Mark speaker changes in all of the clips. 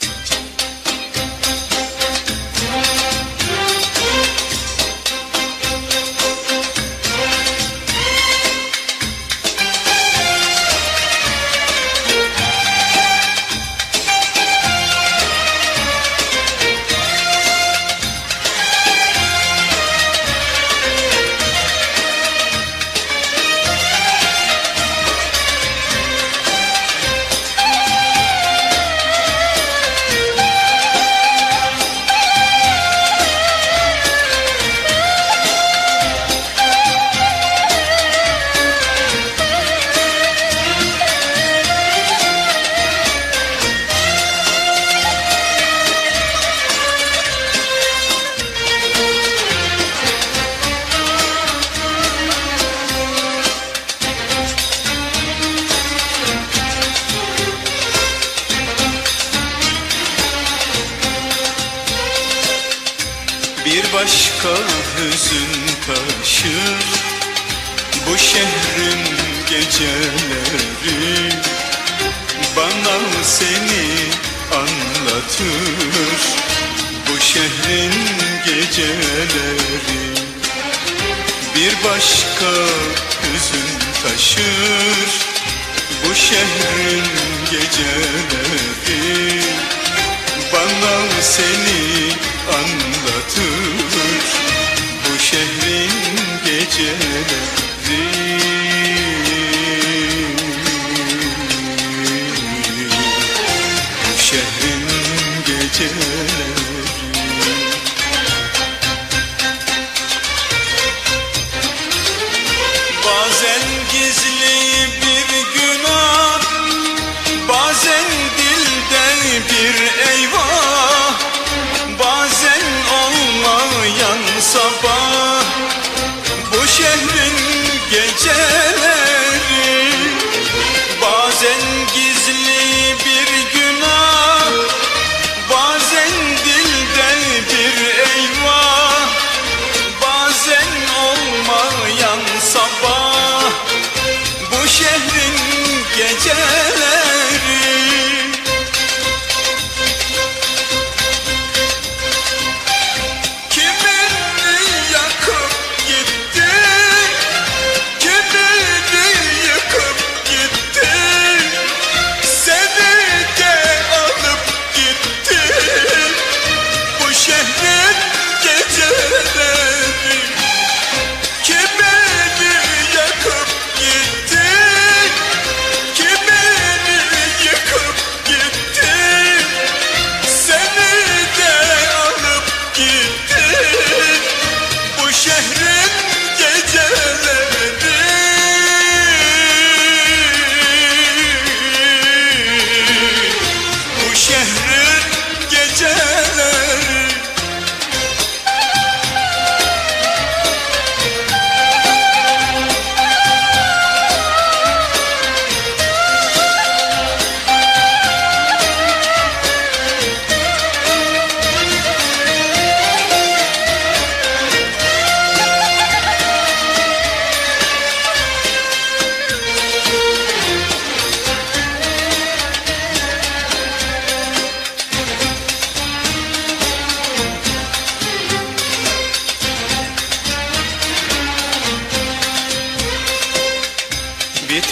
Speaker 1: Thank you. Başka hüzün taşır. Bu şehrin geceleri Bana seni anlatır. Bu şehrin geceleri Bir başka hüzün taşır. Bu şehrin geceleri bana seni anlatır şehrin geceleri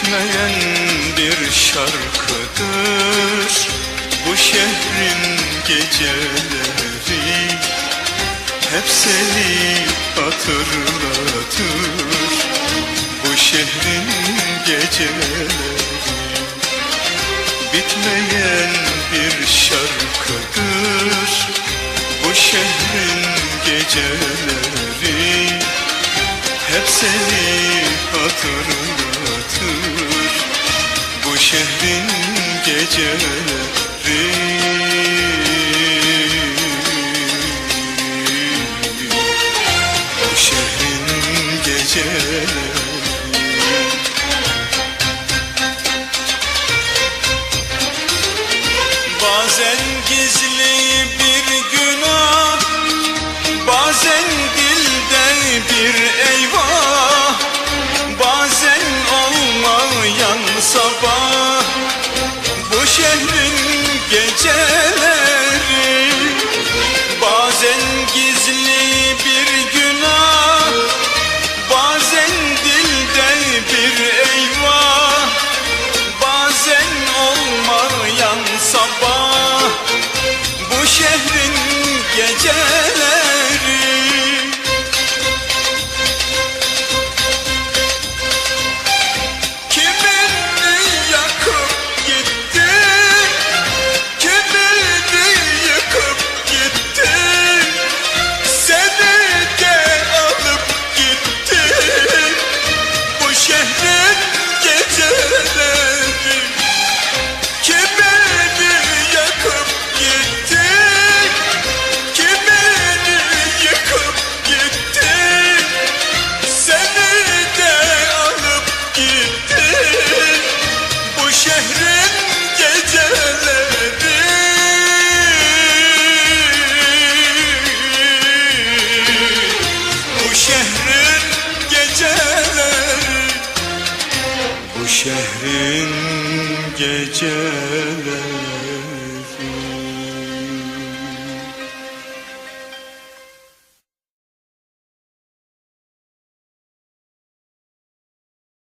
Speaker 1: Bitmeyen bir şarkıdır. Bu şehrin geceleri Hep seni hatırlatır. Bu şehrin geceleri Bitmeyen bir şarkıdır. Bu şehrin geceleri hep seni hatırlatır şehrin geceleri geceler